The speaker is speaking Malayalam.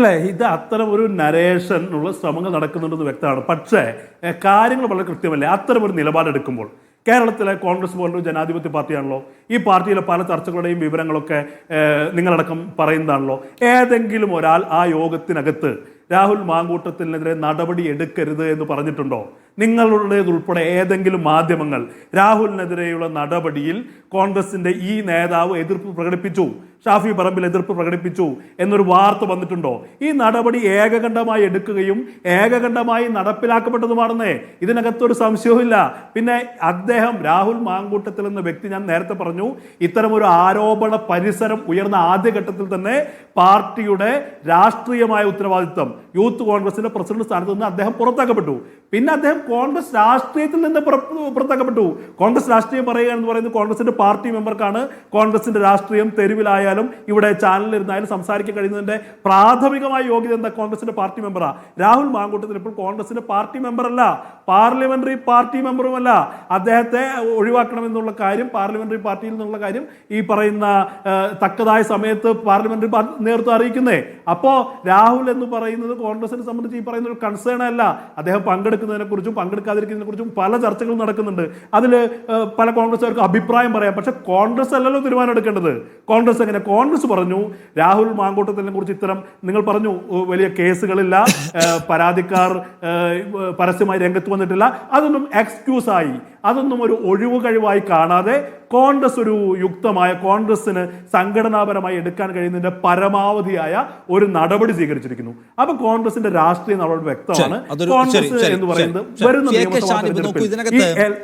അല്ലേ? ഇത് അത്തരം ഒരു നരേഷൻ ഉള്ള ശ്രമങ്ങൾ നടക്കുന്നുണ്ടെന്ന് വ്യക്തമാണ്. പക്ഷേ കാര്യങ്ങൾ വളരെ കൃത്യമല്ല? അത്തരം ഒരു നിലപാടെടുക്കുമ്പോൾ കേരളത്തിലെ കോൺഗ്രസ് പോലൊരു ജനാധിപത്യ പാർട്ടിയാണല്ലോ ഈ പാർട്ടിയിലെ പല ചർച്ചകളുടെയും വിവരങ്ങളൊക്കെ നിങ്ങളടക്കം പറയുന്നതാണല്ലോ. ഏതെങ്കിലും ഒരാൾ ആ യോഗത്തിനകത്ത് രാഹുൽ മാങ്കൂട്ടത്തിനെതിരെ നടപടി എടുക്കരുത് എന്ന് പറഞ്ഞിട്ടുണ്ടോ? നിങ്ങളുടേതുൾപ്പെടെ ഏതെങ്കിലും മാധ്യമങ്ങൾ രാഹുലിനെതിരെയുള്ള നടപടിയിൽ കോൺഗ്രസിന്റെ ഈ നേതാവ് എതിർപ്പ് പ്രകടിപ്പിച്ചു. ഷാഫി പറമ്പിൽ എതിർപ്പ് പ്രകടിപ്പിച്ചു എന്നൊരു വാർത്ത വന്നിട്ടുണ്ടോ? ഈ നടപടി ഏകകണ്ഠമായി എടുക്കുകയും ഏകകണ്ഠമായി നടപ്പിലാക്കപ്പെട്ടതുമാണെന്നേ ഇതിനകത്തൊരു സംശയവുമില്ല. പിന്നെ അദ്ദേഹം രാഹുൽ മാങ്കൂട്ടത്തിൽ എന്ന വ്യക്തി ഞാൻ നേരത്തെ പറഞ്ഞു ഇത്തരമൊരു ആരോപണ പരിസരം ഉയർന്ന ആദ്യഘട്ടത്തിൽ തന്നെ പാർട്ടിയുടെ രാഷ്ട്രീയമായ ഉത്തരവാദിത്വം യൂത്ത് കോൺഗ്രസിന്റെ പ്രസിഡന്റ് സ്ഥാനത്ത് നിന്ന് അദ്ദേഹം പുറത്താക്കപ്പെട്ടു. പിന്നെ അദ്ദേഹം കോൺഗ്രസ് രാഷ്ട്രീയത്തിൽ നിന്ന് പുറത്താക്കപ്പെട്ടു. കോൺഗ്രസ് രാഷ്ട്രീയം പറയുക എന്ന് പറയുന്നത് കോൺഗ്രസിന്റെ പാർട്ടി മെമ്പർക്കാണ്. കോൺഗ്രസിന്റെ രാഷ്ട്രീയം തെരുവിലായാലും ഇവിടെ ചാനലിരുന്നായാലും സംസാരിക്കാൻ കഴിയുന്നതിന്റെ പ്രാഥമികമായ യോഗ്യത എന്താ കോൺഗ്രസിന്റെ പാർട്ടി മെമ്പറാ? രാഹുൽ മാങ്കൂട്ടത്തിൽ ഇപ്പോൾ കോൺഗ്രസിന്റെ പാർട്ടി മെമ്പറല്ല പാർലമെന്ററി പാർട്ടി മെമ്പറുമല്ല. അദ്ദേഹത്തെ ഒഴിവാക്കണമെന്നുള്ള കാര്യം പാർലമെന്ററി പാർട്ടിയിൽ നിന്നുള്ള കാര്യം ഈ പറയുന്ന തക്കതായ സമയത്ത് പാർലമെന്ററി നേതൃത്വം അറിയിക്കുന്നേ. അപ്പോ രാഹുൽ എന്ന് പറയുന്നത് കോൺഗ്രസിനെ സംബന്ധിച്ച് ഈ പറയുന്ന ഒരു കൺസേൺ അല്ല. അദ്ദേഹം പങ്കെടുക്കുന്നതിനെ കുറിച്ചും പങ്കെടുക്കാതിരിക്കുന്നതിനെ കുറിച്ചും പല ചർച്ചകളും നടക്കുന്നുണ്ട്. അതിൽ പല കോൺഗ്രസ്സുകാർക്ക് അഭിപ്രായം പറയാം. പക്ഷെ കോൺഗ്രസ് അല്ലല്ലോ തീരുമാനം എടുക്കേണ്ടത് കോൺഗ്രസ് എങ്ങനെ കോൺഗ്രസ് പറഞ്ഞു രാഹുൽ മാങ്കോട്ടത്തിനെ കുറിച്ച് ഇത്തരം നിങ്ങൾ പറഞ്ഞു വലിയ കേസുകളില്ല പരാതിക്കാർ പരസ്യമായി രംഗത്ത് വന്നിട്ടില്ല. അതൊന്നും എക്സ്ക്യൂസ് ആയി. അതൊന്നും ഒരു ഒഴിവ് കഴിവായി കാണാതെ കോൺഗ്രസ് ഒരു യുക്തമായ കോൺഗ്രസിന് സംഘടനാപരമായി എടുക്കാൻ കഴിയുന്നതിന്റെ പരമാവധിയായ ഒരു നടപടി സ്വീകരിച്ചിരിക്കുന്നു. അപ്പൊ കോൺഗ്രസിന്റെ രാഷ്ട്രീയ നടപടി വ്യക്തമാണ്. കോൺഗ്രസ് എന്ന് പറയുന്നത് വരുന്ന നിയമസഭാ തെരഞ്ഞെടുപ്പിൽ.